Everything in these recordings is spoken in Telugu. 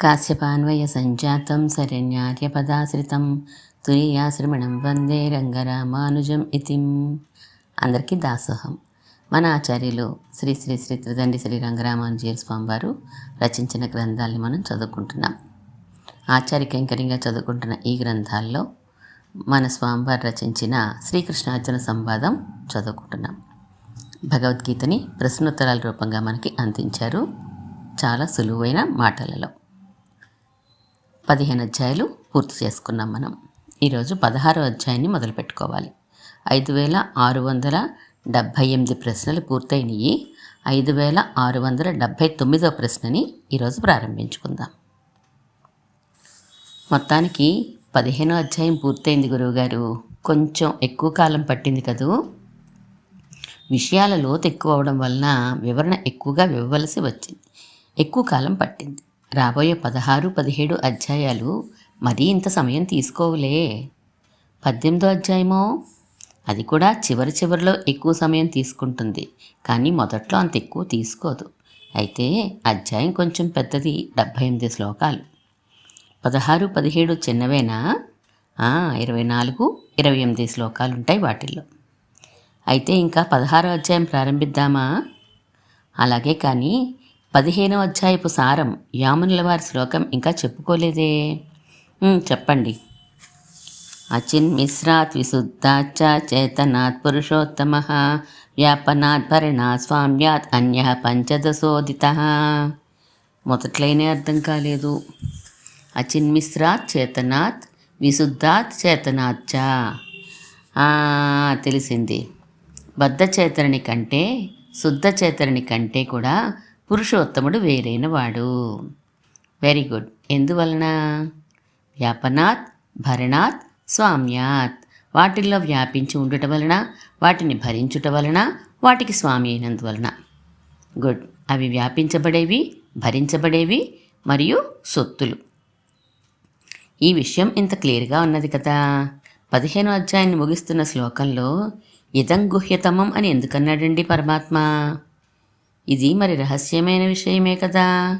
కాశ్యపాన్వయ సంజాతం శరణ్యార్యపదాశ్రితం తురీయాశ్రమణం వందే రంగరామానుజం ఇతిం అందరికీ దాసోహం. మన ఆచార్యులు శ్రీ శ్రీ శ్రీ త్రిదండి శ్రీ రంగరామానుజీయ స్వామి వారు రచించిన గ్రంథాలని మనం చదువుకుంటున్నాం. ఆచార్య కైంకర్యంగా చదువుకుంటున్న ఈ గ్రంథాల్లో మన స్వామివారు రచించిన శ్రీకృష్ణార్జున సంవాదం చదువుకుంటున్నాం. భగవద్గీతని ప్రశ్నోత్తరాల రూపంగా మనకి అందించారు చాలా సులువైన మాటలలో. పదిహేను అధ్యాయాలు పూర్తి చేసుకున్నాం మనం. ఈరోజు పదహారో అధ్యాయాన్ని మొదలు పెట్టుకోవాలి ఐదు వేల ఆరు వందల డెబ్భై ఎనిమిది ప్రశ్నలు పూర్తయినాయి. ఐదు వేల ఆరు వందల డెబ్భై తొమ్మిదో ప్రశ్నని ఈరోజు ప్రారంభించుకుందాం. మొత్తానికి పదిహేనో అధ్యాయం పూర్తయింది గురువుగారు. కొంచెం ఎక్కువ కాలం పట్టింది కదూ? విషయాల లోతు ఎక్కువ అవడం వలన వివరణ ఎక్కువగా ఇవ్వవలసి వచ్చింది. ఎక్కువ కాలం పట్టింది. రాబోయే పదహారు పదిహేడు అధ్యాయాలు మరీ ఇంత సమయం తీసుకోవులే. పద్దెనిమిదో అధ్యాయమో? అది కూడా చివరి చివరిలో ఎక్కువ సమయం తీసుకుంటుంది. కానీ మొదట్లో అంత ఎక్కువ తీసుకోదు. అయితే అధ్యాయం కొంచెం పెద్దది డెబ్భై ఎనిమిది శ్లోకాలు. పదహారు పదిహేడు చిన్నవేనా? ఇరవై నాలుగు ఇరవై ఎనిమిది శ్లోకాలు ఉంటాయి వాటిల్లో. అయితే ఇంకా పదహారో అధ్యాయం ప్రారంభిద్దామా? అలాగే కానీ పదిహేనో అధ్యాయపు సారం. యామునుల వారి శ్లోకం ఇంకా చెప్పుకోలేదే. ఉమ్, చెప్పండి. అచిన్మిశ్రాత్ విశుద్ధాచ చేతనాత్ పురుషోత్తమ. వ్యాపనాత్ భరణా స్వామ్యాత్ అన్య పంచదశోదిత. మొదట్లైనే అర్థం కాలేదు. అచిన్మిశ్రాత్ చేతనాత్ విశుద్ధాత్ చేతనాచ్చ. తెలిసింది. బద్ధ చేతనని కంటే శుద్ధ చేతనని కంటే కూడా పురుషోత్తముడు వేరైన వాడు వెరీ గుడ్ ఎందువలన? వ్యాపనాత్ భరణాత్ స్వామ్యాత్. వాటిల్లో వ్యాపించి ఉండుట వలన వాటిని భరించుట వలన వాటికి స్వామి అయినందువలన గుడ్ అవి వ్యాపించబడేవి భరించబడేవి మరియు సొత్తులు. ఈ విషయం ఇంత క్లియర్గా ఉన్నది కదా? పదిహేను అధ్యాయాన్ని ముగిస్తున్న శ్లోకంలో ఇదం గుహ్యతమం అని ఎందుకన్నాడండి పరమాత్మ? ఇది మరి రహస్యమైన విషయమే కదా.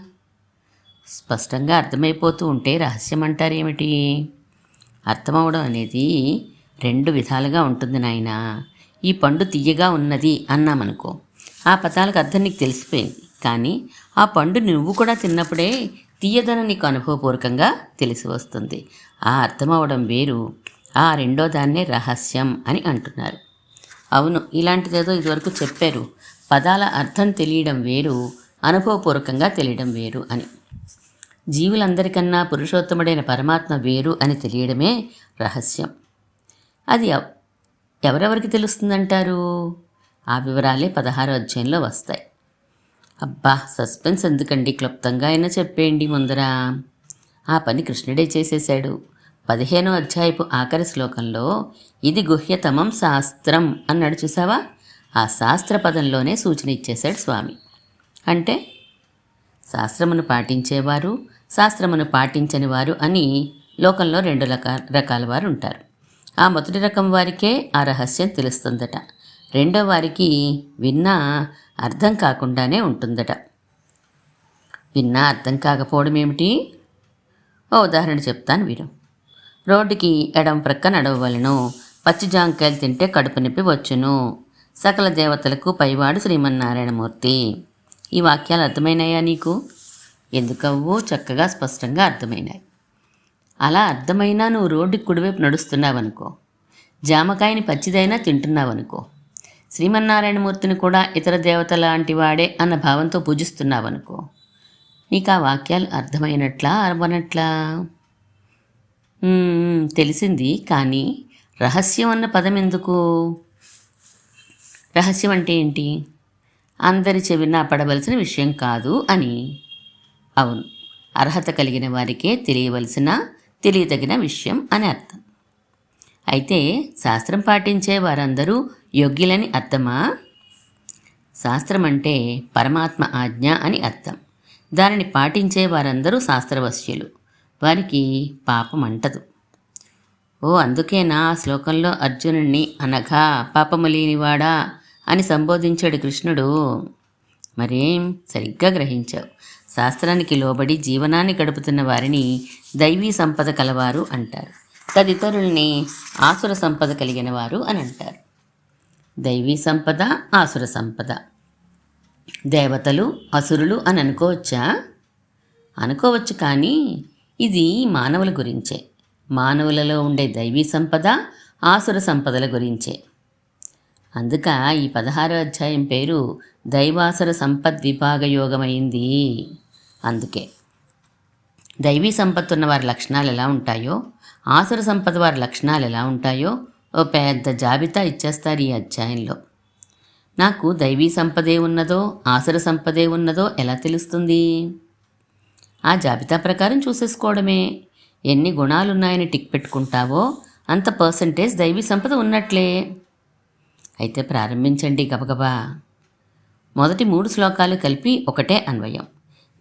స్పష్టంగా అర్థమైపోతూ ఉంటే రహస్యం అంటారేమిటి అర్థమవడం అనేది రెండు విధాలుగా ఉంటుంది నాయన. ఈ పండు తీయగా ఉన్నది అన్నామనుకో. ఆ పదాలకు అర్థం నీకు తెలిసిపోయింది. కానీ ఆ పండు నువ్వు కూడా తిన్నప్పుడే తీయదనం నీకు అనుభవపూర్వకంగా తెలిసి వస్తుంది. ఆ అర్థమవడం వేరు. ఆ రెండో దాన్నే రహస్యం అని అంటున్నారు. అవును ఇలాంటిదేదో ఇదివరకు చెప్పారు. పదాల అర్థం తెలియడం వేరు అనుభవపూర్వకంగా తెలియడం వేరు అని. జీవులందరికన్నా పురుషోత్తముడైన పరమాత్మ వేరు అని తెలియడమే రహస్యం. అది ఎవరెవరికి తెలుస్తుందంటారు? ఆ వివరాలే పదహారో అధ్యాయంలో వస్తాయి. అబ్బా సస్పెన్స్ ఎందుకండి? క్లుప్తంగా అయినా చెప్పేయండి ముందర. ఆ పని కృష్ణుడే చేసేశాడు. పదిహేనో అధ్యాయపు ఆఖరి శ్లోకంలో ఇది గుహ్యతమం శాస్త్రం అన్నాడు చూసావా? ఆ శాస్త్ర పదంలోనే సూచన ఇచ్చేశాడు స్వామి. అంటే శాస్త్రమును పాటించేవారు శాస్త్రమును పాటించని వారు అని లోకంలో రెండు రకాల రకాల వారు ఉంటారు. ఆ మొదటి రకం వారికే ఆ రహస్యం తెలుస్తుందట. రెండో వారికి విన్నా అర్థం కాకుండానే ఉంటుందట. విన్నా అర్థం కాకపోవడం ఏమిటి? ఓ ఉదాహరణ చెప్తాను వీరు. రోడ్డుకి ఎడం ప్రక్క నడవవలను పచ్చి జాంకాయలు తింటే కడుపు నొప్పి వచ్చును సకల దేవతలకు పైవాడు శ్రీమన్నారాయణమూర్తి. ఈ వాక్యాలు అర్థమైనాయా నీకు? ఎందుకవ్వో చక్కగా స్పష్టంగా అర్థమైనాయి. అలా అర్థమైనా నువ్వు రోడ్డుకి కుడివైపు నడుస్తున్నావనుకో జామకాయని పచ్చిదైనా తింటున్నావనుకో శ్రీమన్నారాయణమూర్తిని కూడా ఇతర దేవత లాంటి వాడే అన్న భావంతో పూజిస్తున్నావనుకో నీకు ఆ వాక్యాలు అర్థమైనట్లా అవ్వనట్లా తెలిసింది కానీ రహస్యం అన్న పదం ఎందుకు? రహస్యం అంటే ఏంటి? అందరి చెవిన పడవలసిన విషయం కాదు అని. అవును అర్హత కలిగిన వారికే తెలియవలసిన తెలియదగిన విషయం అని అర్థం. అయితే శాస్త్రం పాటించే వారందరూ యోగ్యులని అర్థమా? శాస్త్రం అంటే పరమాత్మ ఆజ్ఞ అని అర్థం. దానిని పాటించే వారందరూ శాస్త్రవశ్యులు. వారికి పాపం అంటదు. ఓ అందుకేనా ఆ శ్లోకంలో అర్జునుణ్ణి అనగా పాపము లేనివాడా? అని సంబోధించాడు కృష్ణుడు. మరేం? సరిగ్గా గ్రహించావు. శాస్త్రానికి లోబడి జీవనాన్ని గడుపుతున్న వారిని దైవీ సంపద కలవారు అంటారు. తదితరుల్ని ఆసుర సంపద కలిగిన వారు అని అంటారు. దైవీ సంపద ఆసుర సంపద. దేవతలు అసురులు అని అనుకోవచ్చా? అనుకోవచ్చు కానీ ఇది మానవుల గురించే. మానవులలో ఉండే దైవీ సంపద ఆసుర సంపదల గురించే. అందుక ఈ పదహారో అధ్యాయం పేరు దైవాసుర సంపద్ విభాగ యోగమైంది అందుకే దైవీ సంపత్తు ఉన్న వారి లక్షణాలు ఎలా ఉంటాయో ఆసుర సంపద వారి లక్షణాలు ఎలా ఉంటాయో ఓ పెద్ద జాబితా ఇచ్చేస్తారు ఈ అధ్యాయంలో. నాకు దైవీ సంపదే ఉన్నదో ఆసుర సంపదే ఉన్నదో ఎలా తెలుస్తుంది? ఆ జాబితా ప్రకారం చూసేసుకోవడమే. ఎన్ని గుణాలున్నాయని టిక్ పెట్టుకుంటావో అంత పర్సంటేజ్ దైవీ సంపద ఉన్నట్లే. అయితే ప్రారంభించండి గబగబా. మొదటి మూడు శ్లోకాలు కలిపి ఒకటే అన్వయం.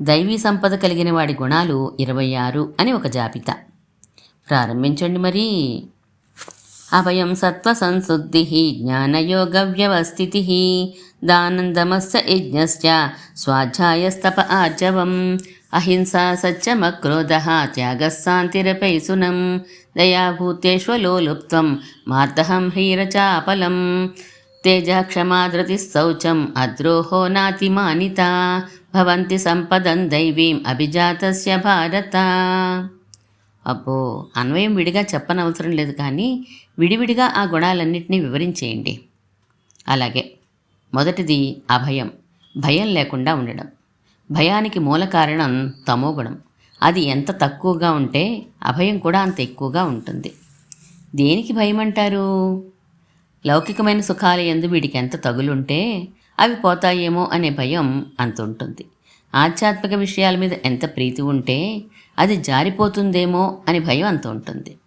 దైవీ సంపద కలిగిన వాడి గుణాలు ఇరవై ఆరు అని ఒక జాబితా. ప్రారంభించండి మరి. అభయం సత్వసంశుద్ధి జ్ఞానయోగ వ్యవస్థితి దానందమస్య యజ్ఞశ్చ స్వాధ్యాయస్తప ఆర్జవం. అహింసా సత్యమక్రోధ త్యాగశాంతిరపై సునం. దయాభూతేష్వలోలుప్తం మార్దహం హ్రీరచాపలం తేజ శౌచం అద్రోహో నాతిమానిత భవంతి సంపదం దైవీం అభిజాతస్య భారత. అబ్బో అన్వయం విడిగా చెప్పనవసరం లేదు కానీ విడివిడిగా ఆ గుణాలన్నింటినీ వివరించేయండి. అలాగే మొదటిది అభయం భయం లేకుండా ఉండడం. భయానికి మూల కారణం తమోగుణం. అది ఎంత తక్కువగా ఉంటే అభయం కూడా అంత ఎక్కువగా ఉంటుంది. దేనికి భయం అంటారు లౌకికమైన సుఖాల ఎందు వీడికి ఎంత తగులుంటే అవి పోతాయేమో అనే భయం అంత ఉంటుంది ఆధ్యాత్మిక విషయాల మీద ఎంత ప్రీతి ఉంటే అది జారిపోతుందేమో అని భయం అంత ఉంటుంది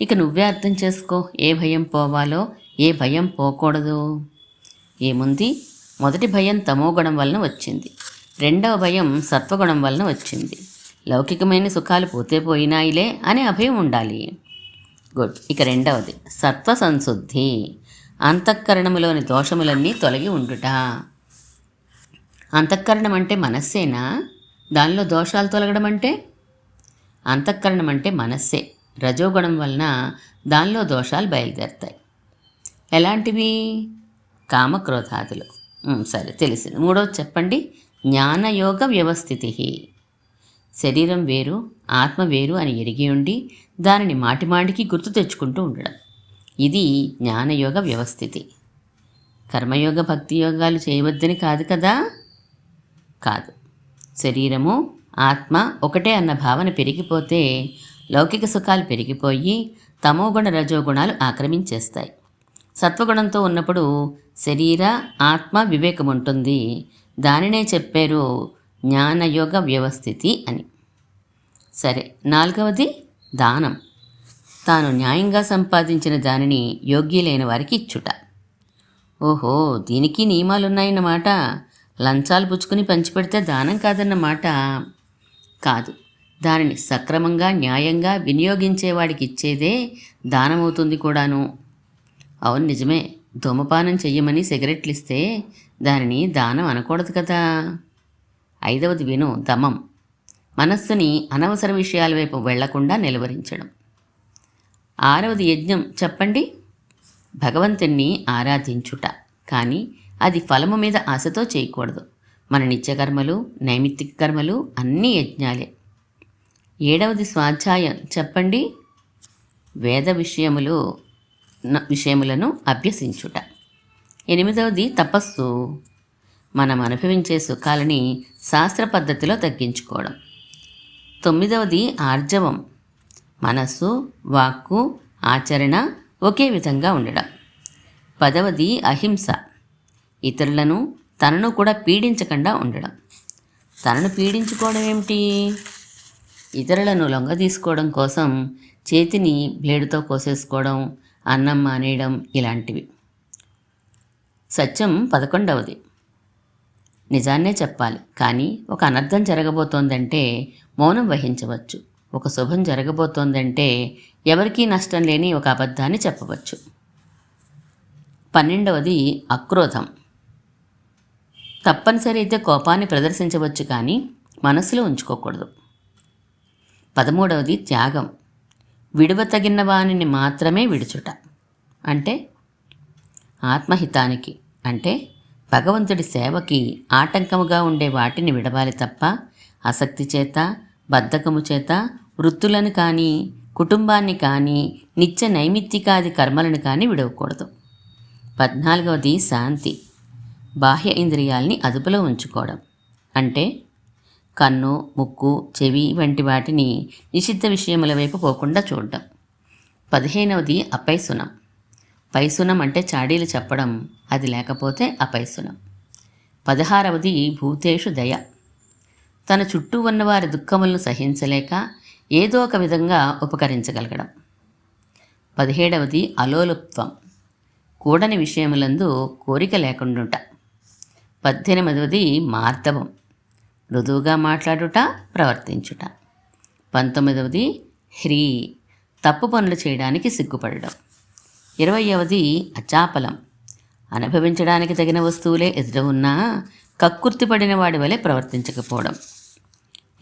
ఇక నువ్వే అర్థం చేసుకో ఏ భయం పోవాలో ఏ భయం పోకూడదు. ఏముంది? మొదటి భయం తమోగుణం వలన వచ్చింది. రెండవ భయం సత్వగుణం వలన వచ్చింది. లౌకికమైన సుఖాలు పోతే పోయినాయిలే అనే అభయం ఉండాలి. గుడ్. ఇక రెండవది. సత్వ సంశుద్ధి అంతఃకరణములోని దోషములన్నీ తొలగి ఉండుట. అంతఃకరణం అంటే మనస్సేనా? దానిలో దోషాలు తొలగడం అంటే? అంతఃకరణం అంటే మనస్సే. రజోగుణం వలన దానిలో దోషాలు బయలుదేరుతాయి. ఎలాంటివి? కామక్రోధాదులు. సరే తెలిసింది. మూడవది చెప్పండి. జ్ఞానయోగ వ్యవస్థితి శరీరం వేరు ఆత్మ వేరు అని ఎరిగి ఉండి దానిని మాటిమాటికి గుర్తు తెచ్చుకుంటూ ఉండడం. ఇది జ్ఞానయోగ వ్యవస్థితి. కర్మయోగ భక్తి యోగాలు చేయవద్దని కాదు కదా? కాదు. శరీరము ఆత్మ ఒకటే అన్న భావన పెరిగిపోతే లౌకిక సుఖాలు పెరిగిపోయి తమోగుణ రజోగుణాలు ఆక్రమించేస్తాయి. సత్వగుణంతో ఉన్నప్పుడు శరీర ఆత్మ వివేకం ఉంటుంది దానినే చెప్పారు జ్ఞానయోగ వ్యవస్థితి అని. సరే నాలుగవది దానం. తాను న్యాయంగా సంపాదించిన దానిని యోగ్యులైన వారికి ఇచ్చుట. ఓహో దీనికి నియమాలున్నాయన్నమాట. లంచాలు పుచ్చుకుని పంచిపెడితే దానం కాదన్నమాట. కాదు దానిని సక్రమంగా న్యాయంగా వినియోగించేవాడికి ఇచ్చేదే దానమవుతుంది కూడాను. అవును నిజమే. ధూమపానం చెయ్యమని సిగరెట్లు ఇస్తే దానిని దానం అనకూడదు కదా. ఐదవది విను దమం. మనస్సుని అనవసర విషయాల వైపు వెళ్ళకుండా నిలువరించడం. ఆరవది యజ్ఞం చెప్పండి? భగవంతుణ్ణి ఆరాధించుట. కానీ అది ఫలము మీద ఆశతో చేయకూడదు. మన నిత్యకర్మలు నైమిత్తిక కర్మలు అన్నీ యజ్ఞాలే. ఏడవది స్వాధ్యాయం చెప్పండి? వేద విషయములు న- విషయములను అభ్యసించుట. ఎనిమిదవది తపస్సు. మనం అనుభవించే సుఖాలని శాస్త్ర పద్ధతిలో తగ్గించుకోవడం. తొమ్మిదవది ఆర్జవం. మనస్సు వాక్కు ఆచరణ ఒకే విధంగా ఉండడం. పదవది అహింస. ఇతరులను తనను కూడా పీడించకుండా ఉండడం. తనను పీడించుకోవడం ఏమిటి? ఇతరులను లొంగ తీసుకోవడం కోసం చేతిని బ్లేడుతో కోసేసుకోవడం అన్నం మానేయడం ఇలాంటివి. సత్యం పదకొండవది. నిజాన్నే చెప్పాలి. కానీ ఒక అనర్థం జరగబోతోందంటే మౌనం వహించవచ్చు. ఒక శుభం జరగబోతోందంటే ఎవరికీ నష్టం లేని ఒక అబద్ధాన్ని చెప్పవచ్చు. పన్నెండవది అక్రోధం. తప్పనిసరి అయితే కోపాన్ని ప్రదర్శించవచ్చు కానీ మనసులో ఉంచుకోకూడదు. పదమూడవది త్యాగం. విడవతగిన వానిని మాత్రమే విడుచుట. అంటే ఆత్మహితానికి. అంటే భగవంతుడి సేవకి ఆటంకముగా ఉండే వాటిని విడవాలి తప్ప ఆసక్తి చేత బద్ధకము చేత వృత్తులను కానీ కుటుంబాన్ని కానీ నిత్య నైమిత్తికాది కర్మలను కానీ విడవకూడదు. పద్నాలుగవది శాంతి. బాహ్య ఇంద్రియాల్ని అదుపులో ఉంచుకోవడం. అంటే కన్ను ముక్కు చెవి వంటి వాటిని నిషిద్ధ విషయముల వైపు పోకుండా చూడడం. పదిహేనవది అపైసునం. పైసునం అంటే చాడీలు చెప్పడం అది లేకపోతే అపైసునం. పదహారవది భూతేషు దయ. తన చుట్టూ ఉన్నవారి దుఃఖములను సహించలేక ఏదో ఒక విధంగా ఉపకరించగలగడం. పదిహేడవది అలోలుప్త్వం. కూడని విషయములందు కోరిక లేకుండుట. పద్దెనిమిదవది మార్దవం మృదువుగా మాట్లాడుట ప్రవర్తించుట. పంతొమ్మిదవది హ్రీ. తప్పు పనులు చేయడానికి సిగ్గుపడడం. ఇరవయవది అచాపలం. అనుభవించడానికి తగిన వస్తువులే ఎదుట ఉన్నా కక్కుర్తిపడిన వాడి వలె ప్రవర్తించకపోవడం.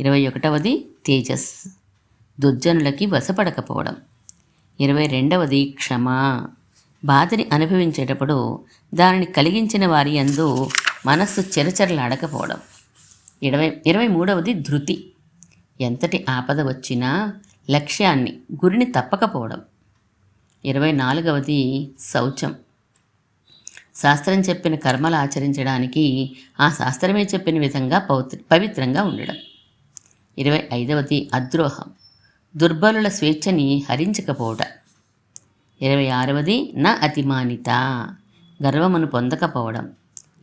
ఇరవై ఒకటవది తేజస్. దుర్జనులకి వశపడకపోవడం. ఇరవై రెండవది క్షమ. బాధని అనుభవించేటప్పుడు దానిని కలిగించిన వారి యందు మనస్సు చెరచెరలాడకపోవడం. ఇరవై ఇరవై మూడవది ధృతి. ఎంతటి ఆపద వచ్చినా లక్ష్యాన్ని గురిని తప్పకపోవడం. ఇరవై నాలుగవది శౌచం. శాస్త్రం చెప్పిన కర్మలు ఆచరించడానికి ఆ శాస్త్రమే చెప్పిన విధంగా పవిత్ర పవిత్రంగా ఉండడం. ఇరవై ఐదవది అద్రోహం. దుర్బలుల స్వేచ్ఛని హరించకపోవట ఇరవై ఆరవది నా అతిమానిత. గర్వమును పొందకపోవడం.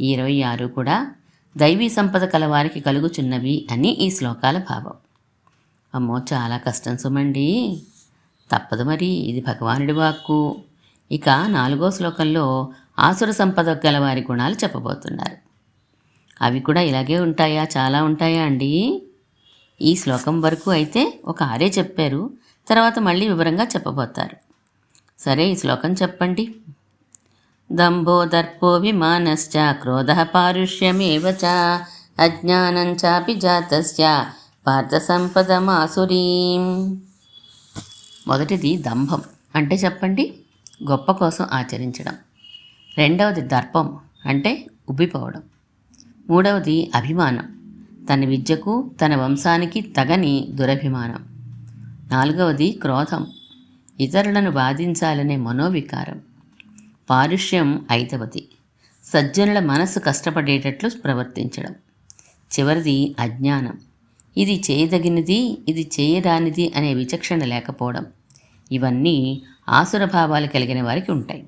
ఈ ఇరవై ఆరు కూడా దైవీ సంపద కలవారికి కలుగుచున్నవి అని ఈ శ్లోకాల భావం. అమ్మో చాలా కష్టం సుమండి. తప్పదు మరి. ఇది భగవానుడి వాక్కు. ఇక నాలుగో శ్లోకంలో ఆసుర సంపద గలవారి గుణాలు చెప్పబోతున్నారు. అవి కూడా ఇలాగే ఉంటాయా? చాలా ఉంటాయా అండి? ఈ శ్లోకం వరకు అయితే ఒక ఆరే చెప్పారు. తర్వాత మళ్ళీ వివరంగా చెప్పబోతారు. సరే ఈ శ్లోకం చెప్పండి. దంభో దర్పో విమానశ్చ క్రోధ పారుష్యమేవ చ అజ్ఞానం చాపి జాతస్య పార్థ సంపదమాసురీం మొదటిది దంభం. అంటే చెప్పండి? గొప్ప కోసం ఆచరించడం. రెండవది దర్పం. అంటే ఉబ్బిపోవడం. మూడవది అభిమానం. తన విద్యకు తన వంశానికి తగని దురభిమానం. నాలుగవది క్రోధం. ఇతరులను బాధించాలనే మనోవికారం. పారుష్యం ఐదవది. సజ్జనుల మనసు కష్టపడేటట్లు ప్రవర్తించడం. చివరిది అజ్ఞానం. ఇది చేయదగినది ఇది చేయరానిది అనే విచక్షణ లేకపోవడం. ఇవన్నీ ఆసుర భావాలు కలిగిన వారికి ఉంటాయి.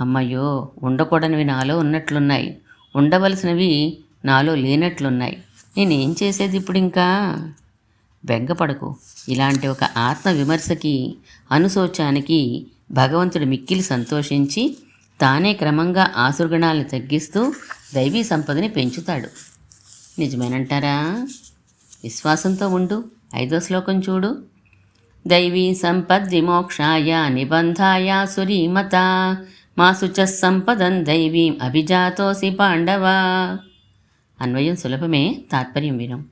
అమ్మయ్యో ఉండకూడనివి నాలో ఉన్నట్లున్నాయి. ఉండవలసినవి నాలో లేనట్లున్నాయి. నేనేం చేసేది ఇప్పుడు ఇంకా? బెంగపడకు. ఇలాంటి ఒక ఆత్మ విమర్శకి అనుశోచానికి భగవంతుడు మిక్కిలి సంతోషించి తానే క్రమంగా ఆసుర్గణాలను తగ్గిస్తూ దైవీ సంపదని పెంచుతాడు. నిజమేనంటారా? విశ్వాసంతో ఉండు. ఐదో శ్లోకం చూడు. దైవీ సంపద్విమోక్షాయ నిబంధాయ సురీమత. మాసు చ సంపదం దైవీం అభిజాతోసి పాండవ. అన్వయం సులభమే తాత్పర్యం వినం.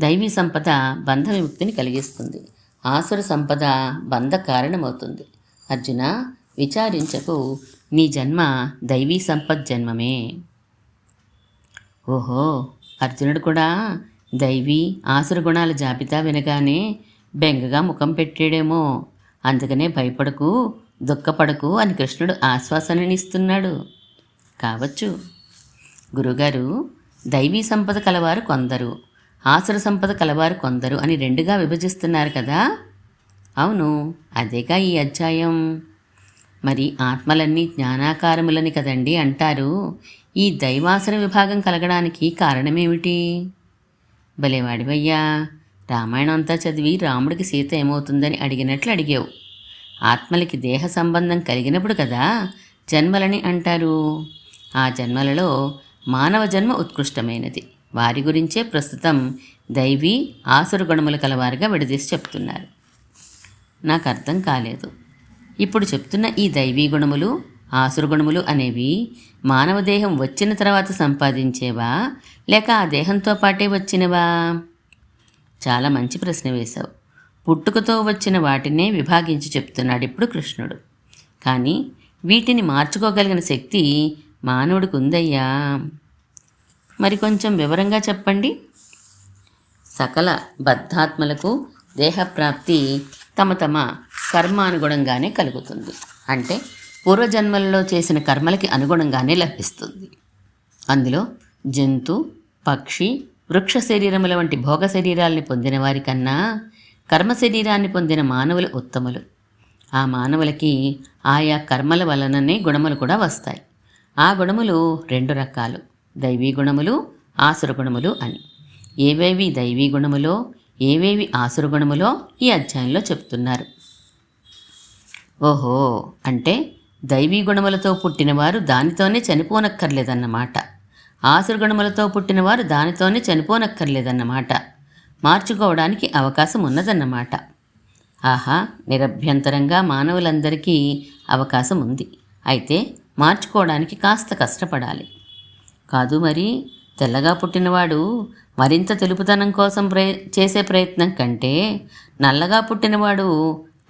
దైవీ సంపద బంధ విముక్తిని కలిగిస్తుంది. ఆసుర సంపద బంధ కారణమవుతుంది. అర్జున విచారించకు నీ జన్మ దైవీ సంపద్ జన్మమే. ఓహో అర్జునుడు కూడా దైవీ ఆసుర గుణాల జాబితా వినగానే బెంగగా ముఖం పెట్టాడేమో. అందుకనే భయపడకు దుఃఖపడకు అని కృష్ణుడు ఆశ్వాసననిస్తున్నాడు కావచ్చు. గురుగారు దైవీ సంపద కలవారు కొందరు ఆసుర సంపద కలవారు కొందరు అని రెండుగా విభజిస్తున్నారు కదా? అవును అదేగా ఈ అధ్యాయం. మరి ఆత్మలన్నీ జ్ఞానాకారములని కదండి అంటారు. ఈ దైవాసన విభాగం కలగడానికి కారణమేమిటి? భలేవాడివయ్యా రామాయణం అంతా చదివి రాముడికి సీత ఏమవుతుందని అడిగినట్లు అడిగావు. ఆత్మలకి దేహ సంబంధం కలిగినప్పుడు కదా జన్మలని అంటారు. ఆ జన్మలలో మానవ జన్మ ఉత్కృష్టమైనది. వారి గురించే ప్రస్తుతం దైవీ ఆసుర గుణములు కలవారుగా విడదీసి చెప్తున్నారు. నాకు అర్థం కాలేదు. ఇప్పుడు చెప్తున్న ఈ దైవీ గుణములు ఆసురగుణములు అనేవి మానవ దేహం వచ్చిన తర్వాత సంపాదించేవా లేక ఆ దేహంతో పాటే వచ్చినవా? చాలా మంచి ప్రశ్న వేశావు. పుట్టుకతో వచ్చిన వాటినే విభాగించి చెప్తున్నాడు ఇప్పుడు కృష్ణుడు. కానీ వీటిని మార్చుకోగలిగిన శక్తి మానవుడికి ఉందయ్యా మరి కొంచెం వివరంగా చెప్పండి. సకల బద్ధాత్మలకు దేహప్రాప్తి తమ తమ కర్మానుగుణంగానే కలుగుతుంది. అంటే పూర్వజన్మలలో చేసిన కర్మలకి అనుగుణంగానే లభిస్తుంది. అందులో జంతు పక్షి వృక్ష శరీరముల వంటి భోగ శరీరాల్ని పొందిన వారికన్నా కర్మ శరీరాన్ని పొందిన మానవులు ఉత్తములు. ఆ మానవులకి ఆయా కర్మల వలననే గుణములు కూడా వస్తాయి. ఆ గుణములు రెండు రకాలు. దైవీ గుణములు ఆసుర గుణములు అని. ఏవేవి దైవీ గుణములో ఏవేవి ఆసుర గుణములో ఈ అధ్యాయంలో చెప్తున్నారు. ఓహో! అంటే దైవీ గుణములతో పుట్టినవారు దానితోనే చనిపోనక్కర్లేదన్నమాట. ఆసురగణములతో పుట్టినవారు దానితోనే చనిపోనక్కర్లేదన్నమాట. మార్చుకోవడానికి అవకాశం ఉన్నదన్నమాట ఆహా నిరభ్యంతరంగా మానవులందరికీ అవకాశం ఉంది అయితే మార్చుకోవడానికి కాస్త కష్టపడాలి. కాదు మరి తెల్లగా పుట్టినవాడు మరింత తెలుపుతనం కోసం ప్రయ చేసే ప్రయత్నం కంటే నల్లగా పుట్టినవాడు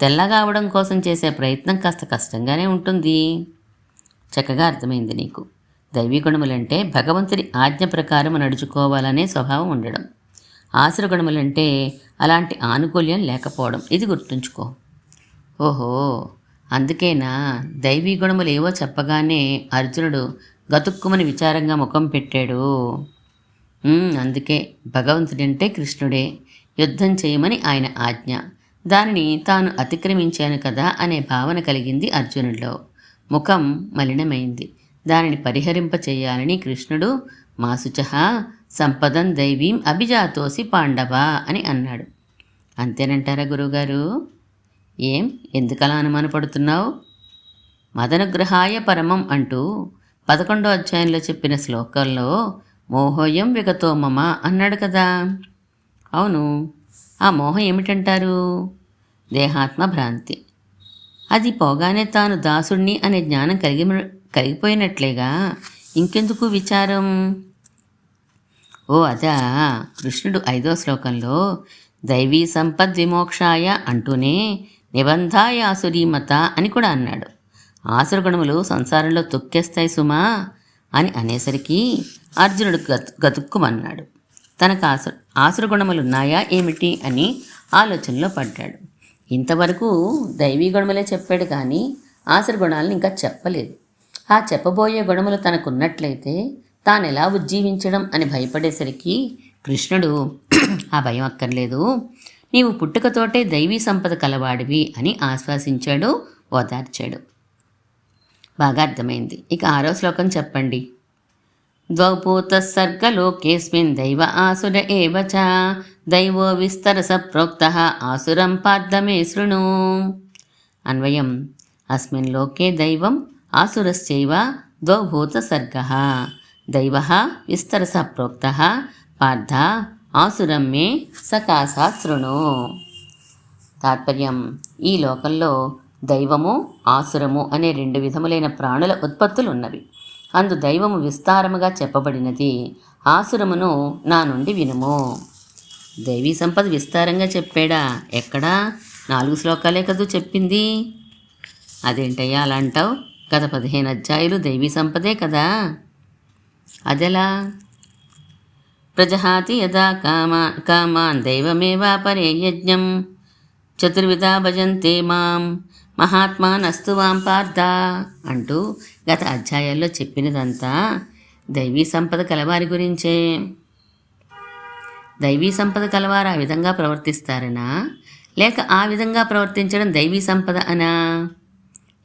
తెల్లగా అవడం కోసం చేసే ప్రయత్నం కాస్త కష్టంగానే ఉంటుంది. చక్కగా అర్థమైంది నీకు. దైవీ గుణములంటే భగవంతుడి ఆజ్ఞ ప్రకారం నడుచుకోవాలనే స్వభావం ఉండడం. ఆసుర గుణములంటే అలాంటి ఆనుకూల్యం లేకపోవడం. ఇది గుర్తుంచుకో. ఓహో! అందుకేనా దైవీ గుణములు ఏవో చెప్పగానే అర్జునుడు గతుక్కుమని విచారంగా ముఖం పెట్టాడు. అందుకే భగవంతుడంటే కృష్ణుడే. యుద్ధం చేయమని ఆయన ఆజ్ఞ. దానిని తాను అతిక్రమించాను కదా అనే భావన కలిగింది అర్జునుడిలో. ముఖం మలినమైంది. దానిని పరిహరింప చేయాలని కృష్ణుడు మాసుచహ సంపదం దైవీం అభిజాతోసి పాండవ అని అన్నాడు. అంతేనంటారా గురుగారు ఏం? ఎందుకలా అనుమానపడుతున్నావు? మదనుగ్రహాయ పరమం అంటూ పదకొండో అధ్యాయంలో చెప్పిన శ్లోకంలో మోహోయం విగతో మమ అన్నాడు కదా. అవును. ఆ మోహం ఏమిటంటారు? దేహాత్మ భ్రాంతి. అది పోగానే తాను దాసుణ్ణి అనే జ్ఞానం కలిగి కరిగిపోయినట్లేగా. ఇంకెందుకు విచారం? ఓ అదా. కృష్ణుడు ఐదో శ్లోకంలో దైవీ సంపద్ విమోక్షాయ అంటూనే నిబంధాయ ఆసురీమత అని కూడా అన్నాడు. ఆసురగుణములు సంసారంలో తొక్కేస్తాయి సుమా అని అనేసరికి అర్జునుడు గతు గతుక్కుమన్నాడు. తనకు ఆసు ఆసుర గుణములు ఉన్నాయా ఏమిటి అని ఆలోచనలో పడ్డాడు. ఇంతవరకు దైవీ గుణములే చెప్పాడు కానీ ఆసురగుణాలను ఇంకా చెప్పలేదు. ఆ చెప్పబోయే గుణములు తనకున్నట్లయితే తాను ఎలా ఉజ్జీవించడం అని భయపడేసరికి కృష్ణుడు ఆ భయం అక్కర్లేదు. నీవు పుట్టుకతోటే దైవీ సంపద కలవాడివి అని ఆశ్వాసించాడు ఓదార్చాడు. బాగా అర్థమైంది. ఇక ఆరో శ్లోకం చెప్పండి. ద్వౌపూత సర్గలోకేస్మిన్ దైవ ఆసుర ఏవచ దైవో విస్తరస ప్రోక్త ఆసురం పార్థమే శృణు. అన్వయం అస్మిన్ లోకే దైవం ఆసురశ్చైవ ద్వభూతసర్గ దైవ విస్తరస ప్రోక్త పార్థ ఆసురం మే సకాశా శృణు తాత్పర్యం ఈ లోకంలో దైవము ఆసురము అనే రెండు విధములైన ప్రాణుల ఉత్పత్తులు ఉన్నవి అందు దైవము విస్తారముగా చెప్పబడినది ఆసురమును నా నుండి వినుము. దైవీ సంపద విస్తారంగా చెప్పాడా? ఎక్కడా? నాలుగు శ్లోకాలే కదూ చెప్పింది. అదేంటయ్యా అలా అంటావు? గత పదిహేను అధ్యాయులు దైవీ సంపదే కదా? అదెలా ప్రజహాతి యదా కామా కామాన్ దైవమేవాపరే యజ్ఞం చతుర్విధా భజంతే మాం మహాత్మానస్తు వాం పార్థ అంటూ గత అధ్యాయాల్లో చెప్పినదంతా దైవీ సంపద కలవారి గురించే. దైవీ సంపద కలవారు ఆ విధంగా ప్రవర్తిస్తారనా? లేక ఆ విధంగా ప్రవర్తించడం దైవీ సంపద అనా?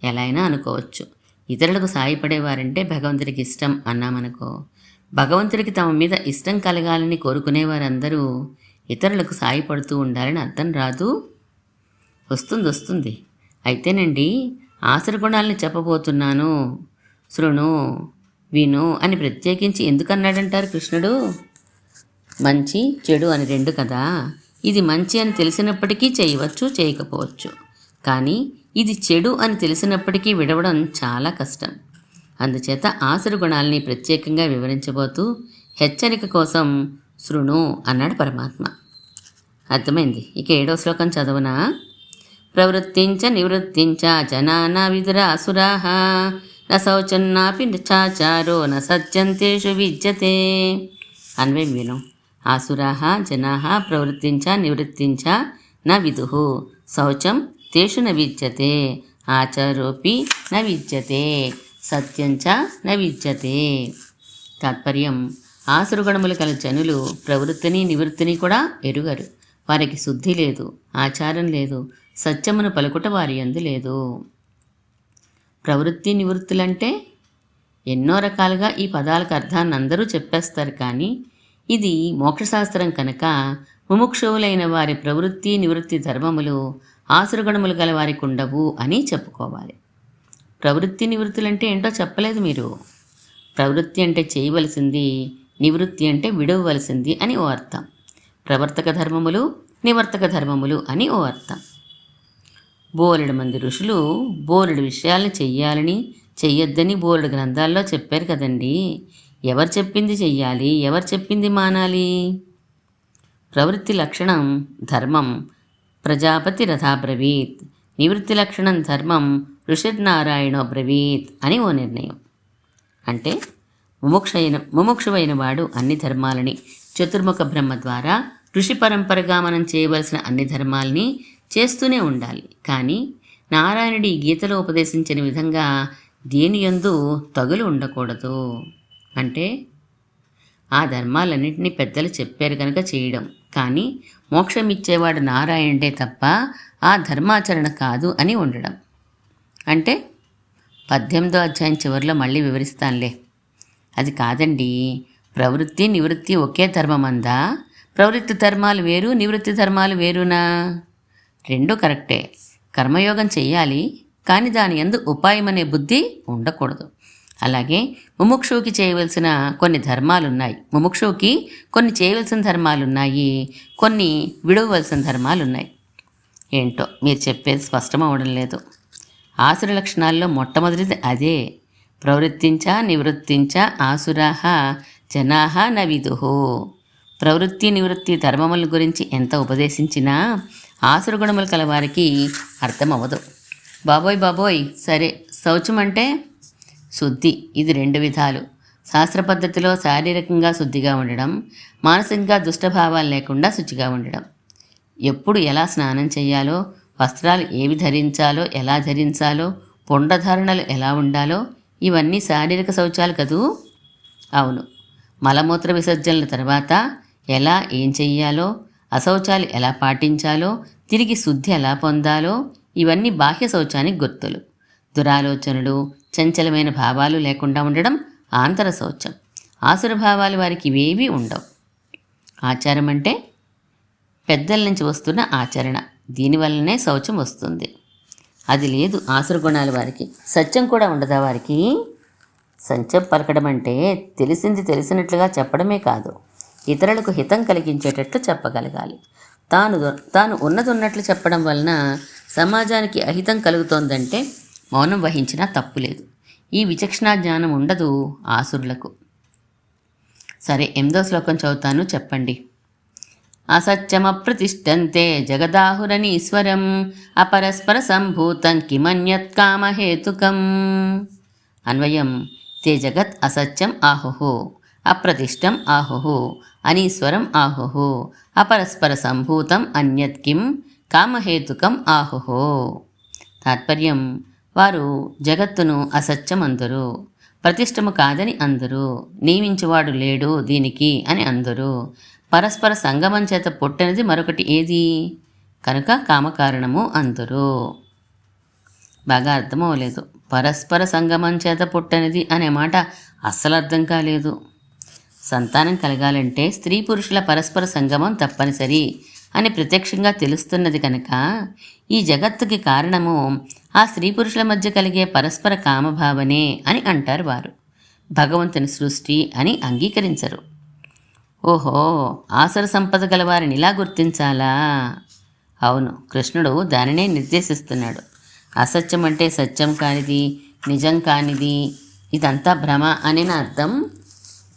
ఎలా అయినా అనుకోవచ్చు. ఇతరులకు సాయపడేవారంటే భగవంతుడికి ఇష్టం అన్నామనుకో. భగవంతుడికి తమ మీద ఇష్టం కలగాలని కోరుకునేవారందరూ ఇతరులకు సాయపడుతూ ఉండాలని అర్థం రాదు? వస్తుంది వస్తుంది. అయితేనండి ఆసర గుణాలని చెప్పబోతున్నాను. శృణు విను అని ప్రత్యేకించి ఎందుకన్నాడంటారు కృష్ణుడు? మంచి చెడు అని రెండు కదా. ఇది మంచి అని తెలిసినప్పటికీ చేయవచ్చు చేయకపోవచ్చు. కానీ ఇది చెడు అని తెలిసినప్పటికీ విడవడం చాలా కష్టం. అందుచేత ఆసురు గుణాల్ని ప్రత్యేకంగా వివరించబోతూ హెచ్చరిక కోసం శృణు అన్నాడు పరమాత్మ. అర్థమైంది. ఇక ఏడో శ్లోకం చదవనా? ప్రవృత్తించ నివృత్తించ జనానా విదుర అసురాహ న చాచారో న సత్యంతేషు విద్యతే అన్వయం విను. ఆసురాహ జనాహ ప్రవృత్తించ నివృత్తించ న విదు శౌచం తేషు న విద్యతే ఆచారోపి న విద్యతే సత్యంచ న విద్యతే తాత్పర్యం ఆసురుగణములు కల జనులు ప్రవృత్తిని నివృత్తిని కూడా ఎరుగరు. వారికి శుద్ధి లేదు ఆచారం లేదు సత్యమును పలుకుట వారి యందు లేదు. ప్రవృత్తి నివృత్తులంటే ఎన్నో రకాలుగా ఈ పదాలకు అర్థాన్ని అందరూ చెప్పేస్తారు కానీ ఇది మోక్షశాస్త్రం కనుక ముముక్షువులైన వారి ప్రవృత్తి నివృత్తి ధర్మములు ఆసురగణములు గల వారికి ఉండవు అని చెప్పుకోవాలి. ప్రవృత్తి నివృత్తులంటే ఏంటో చెప్పలేదు మీరు. ప్రవృత్తి అంటే చేయవలసింది నివృత్తి అంటే విడవలసింది అని ఓ అర్థం. ప్రవర్తక ధర్మములు నివర్తక ధర్మములు అని ఓ అర్థం. బోలెడు మంది ఋషులు బోలెడు విషయాలను చెయ్యాలని చెయ్యొద్దని బోలెడు గ్రంథాల్లో చెప్పారు కదండి. ఎవరు చెప్పింది చెయ్యాలి ఎవరు చెప్పింది మానాలి? ప్రవృత్తి లక్షణం ధర్మం ప్రజాపతి రథాబ్రవీత్ నివృత్తి లక్షణం ధర్మం ఋషిర్నారాయణో బ్రవీత్ అని ఓ నిర్ణయం. అంటే ముముక్షైన ముముక్షువైన వాడు అన్ని ధర్మాలని చతుర్ముఖ బ్రహ్మ ద్వారా ఋషి పరంపరగా మనం చేయవలసిన అన్ని ధర్మాల్ని చేస్తూనే ఉండాలి. కానీ నారాయణుడి గీతలో ఉపదేశించిన విధంగా దేని యందు తగులు ఉండకూడదు. అంటే ఆ ధర్మాలన్నింటినీ పెద్దలు చెప్పారు కనుక చేయడం. కానీ మోక్షం ఇచ్చేవాడు నారాయణుడే తప్ప ఆ ధర్మాచరణ కాదు అని ఉండడం. అంటే పద్దెనిమిదో అధ్యాయం చివరిలో మళ్ళీ వివరిస్తానులే. అది కాదండి. ప్రవృత్తి నివృత్తి ఒకే ధర్మం అందా ప్రవృత్తి ధర్మాలు వేరు నివృత్తి ధర్మాలు వేరునా? రెండూ కరెక్టే. కర్మయోగం చెయ్యాలి కానీ దాని ఎందు ఉపాయం అనే బుద్ధి ఉండకూడదు. అలాగే ముముక్షువుకి చేయవలసిన కొన్ని ధర్మాలున్నాయి. ముముక్షువుకి కొన్ని చేయవలసిన ధర్మాలున్నాయి కొన్ని విడవలసిన ధర్మాలున్నాయి. ఏంటో మీరు చెప్పేది స్పష్టం అవడం లేదు. ఆసుర లక్షణాల్లో మొట్టమొదటిది అదే. ప్రవృత్తించ నివృత్తించ ఆసురాహ జనాహ న ప్రవృత్తి నివృత్తి ధర్మముల గురించి ఎంత ఉపదేశించినా ఆసుర గుణములు కలవారికి అర్థమవ్వదు. బాబోయ్ బాబోయ్ సరే శౌచం అంటే శుద్ధి. ఇది రెండు విధాలు. శాస్త్ర పద్ధతిలో శారీరకంగా శుద్ధిగా ఉండడం మానసికంగా దుష్టభావాలు లేకుండా శుచిగా ఉండడం. ఎప్పుడు ఎలా స్నానం చేయాలో వస్త్రాలు ఏవి ధరించాలో ఎలా ధరించాలో పుండధారణలు ఎలా ఉండాలో ఇవన్నీ శారీరక శౌచాలు కదూ? అవును. మలమూత్ర విసర్జనల తర్వాత ఎలా ఏం చెయ్యాలో అశౌచాలు ఎలా పాటించాలో తిరిగి శుద్ధి ఎలా పొందాలో ఇవన్నీ బాహ్య శౌచానికి గుర్తులు. దురాలోచనలు చంచలమైన భావాలు లేకుండా ఉండడం ఆంతర శౌచం. ఆసుర భావాలు వారికి ఇవేవీ ఉండవు. ఆచారం అంటే పెద్దల నుంచి వస్తున్న ఆచరణ. దీనివల్లనే శౌచం వస్తుంది. అది లేదు ఆసుర గుణాలు వారికి. సత్యం కూడా ఉండదా వారికి? సంచం పలకడం అంటే తెలిసింది తెలిసినట్లుగా చెప్పడమే కాదు. ఇతరులకు హితం కలిగించేటట్లు చెప్పగలగాలి. తాను తాను ఉన్నది ఉన్నట్లు చెప్పడం వలన సమాజానికి అహితం కలుగుతోందంటే మౌనం వహించినా తప్పులేదు ఈ విచక్షణా జ్ఞానం ఉండదు ఆసురులకు. సరే ఎనిమిదో శ్లోకం చదువుతాను చెప్పండి. అసత్యమప్రతిష్టంతే జగదాహురనీశ్వరం అపరస్పర సంభూతం కిమన్యత్ కామహేతుకం. అన్వయం తే జగత్ అసత్యం ఆహుహు అప్రతిష్టం ఆహుహు అనీశ్వరం ఆహుహు అపరస్పర సంభూతం అన్యత్ కిం కామహేతుకం ఆహుహో. తాత్పర్యం వారు జగత్తును అసత్యం అందరు ప్రతిష్టము కాదని అందరు నియమించువాడు లేడు దీనికి అని అందరు. పరస్పర సంగమం చేత పుట్టినది మరొకటి ఏది? కనుక కామకారణము అందరు. బాగా అర్థం అవ్వలేదు పరస్పర సంగమం చేత పుట్టనిది అనే మాట అస్సలు అర్థం కాలేదు. సంతానం కలగాలంటే స్త్రీ పురుషుల పరస్పర సంగమం తప్పనిసరి. అని ప్రత్యక్షంగా తెలుస్తున్నది కనుక ఈ జగత్తుకి కారణము ఆ స్త్రీ పురుషుల మధ్య కలిగే పరస్పర కామభావనే అని అంటారు వారు. భగవంతుని సృష్టి అని అంగీకరించరు. ఓహో ఆసర సంపద గల వారిని ఇలా గుర్తించాలా? అవును కృష్ణుడు దానినే నిర్దేశిస్తున్నాడు. అసత్యం అంటే సత్యం కానిది నిజం కానిది ఇదంతా భ్రమ అనే నా అర్థం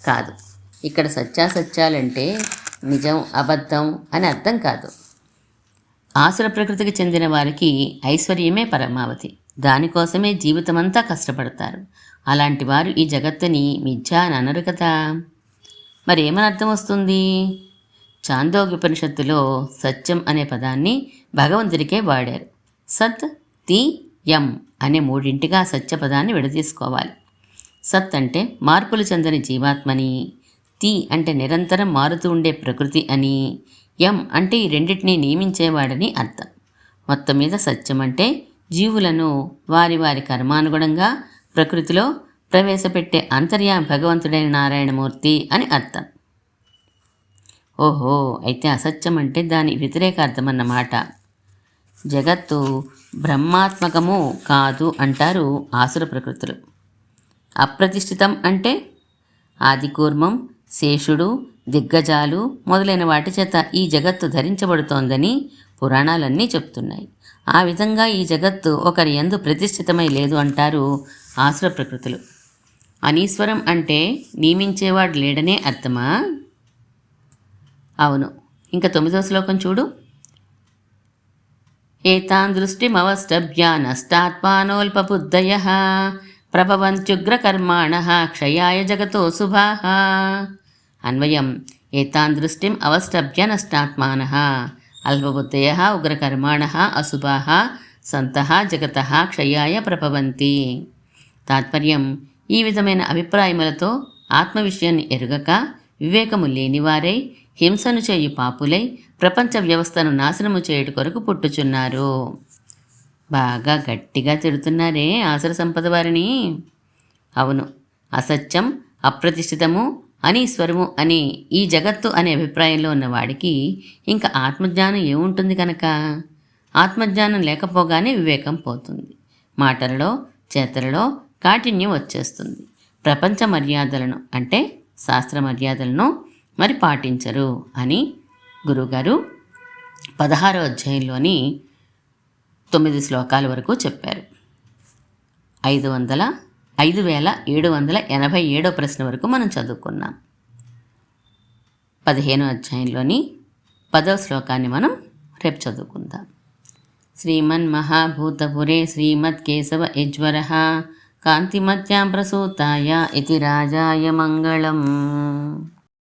కాదు. ఇక్కడ సత్యాసత్యాలంటే నిజం అబద్ధం అని అర్థం కాదు. ఆసుర ప్రకృతికి చెందిన వారికి ఐశ్వర్యమే పరమావధి. దానికోసమే జీవితమంతా కష్టపడతారు. అలాంటి వారు ఈ జగత్తుని మిథ్యా అని అనరు కదా. మరి ఏమని అర్థం వస్తుంది? చాందోగ్యోపనిషత్తులో సత్యం అనే పదాన్ని భగవంతుడికే వాడారు. సత్ తి యం అనే మూడింటిగా సత్య పదాన్ని విడదీసుకోవాలి. సత్ అంటే మార్పులు చెందని జీవాత్మని తి అంటే నిరంతరం మారుతూ ఉండే ప్రకృతి అని యం అంటే ఈ రెండింటినీ నియమించేవాడని అర్థం. మొత్తం మీద సత్యం అంటే జీవులను వారి వారి కర్మానుగుణంగా ప్రకృతిలో ప్రవేశపెట్టే అంతర్యా భగవంతుడైన నారాయణమూర్తి అని అర్థం. ఓహో అయితే అసత్యం అంటే దాని వ్యతిరేక అర్థం అన్నమాట జగత్తు బ్రహ్మాత్మకము కాదు అంటారు ఆసుర ప్రకృతులు. అప్రతిష్ఠితం అంటే ఆదికూర్మం శేషుడు దిగ్గజాలు మొదలైన వాటి చేత ఈ జగత్తు ధరించబడుతోందని పురాణాలన్నీ చెప్తున్నాయి. ఆ విధంగా ఈ జగత్తు ఒకరి ఎందు ప్రతిష్ఠితమై లేదు అంటారు ఆసుర ప్రకృతులు. అనీశ్వరం అంటే నియమించేవాడు లేడనే అర్థమా? అవును. ఇంకా తొమ్మిదో శ్లోకం చూడు. ఏతాన్ దృష్టిమవష్టభ్యా నష్టాత్మానోల్పబుద్ధయ ప్రభవంత్యుగ్రకర్మాణ క్షయాయ జగతో శుభా. అన్వయం ఏతాన్ దృష్టిం అవష్టభ్య నష్టాత్మాన అల్పబుద్ధయ ఉగ్రకర్మాణ అశుభా సంత జగత క్షయాయ ప్రభవంతి. తాత్పర్యం ఈ విధమైన అభిప్రాయములతో ఆత్మ విషయాన్ని ఎరుగక వివేకము లేనివారై హింసను చేయు పాపులై ప్రపంచ వ్యవస్థను నాశనము చేయుట కొరకు పుట్టుచున్నారు. బాగా గట్టిగా తిడుతున్నారే ఆసర సంపద వారిని. అవును అసత్యం అప్రతిష్ఠితము అనీశ్వరము అనే ఈ జగత్తు అనే అభిప్రాయంలో ఉన్నవాడికి ఇంకా ఆత్మజ్ఞానం ఏముంటుంది కనుక? ఆత్మజ్ఞానం లేకపోగానే వివేకం పోతుంది. మాటలలో చేతలలో కాఠిన్యం వచ్చేస్తుంది. ప్రపంచ మర్యాదలను అంటే శాస్త్ర మర్యాదలను మరి పాటించరు అని గురుగారు పదహారో అధ్యాయంలోని తొమ్మిది శ్లోకాల వరకు చెప్పారు. ఐదు వందల ఐదు వేల ఏడు వందల ఎనభై ఏడో ప్రశ్న వరకు మనం చదువుకున్నాం. పదిహేనో అధ్యాయంలోని పదవ శ్లోకాన్ని మనం రేపు చదువుకుందాం. శ్రీమన్ మహాభూతపురే శ్రీమత్ కేశవ యజ్వర కాంతిమత్యాం ప్రసూతాయ ఇది రాజాయ మంగళం.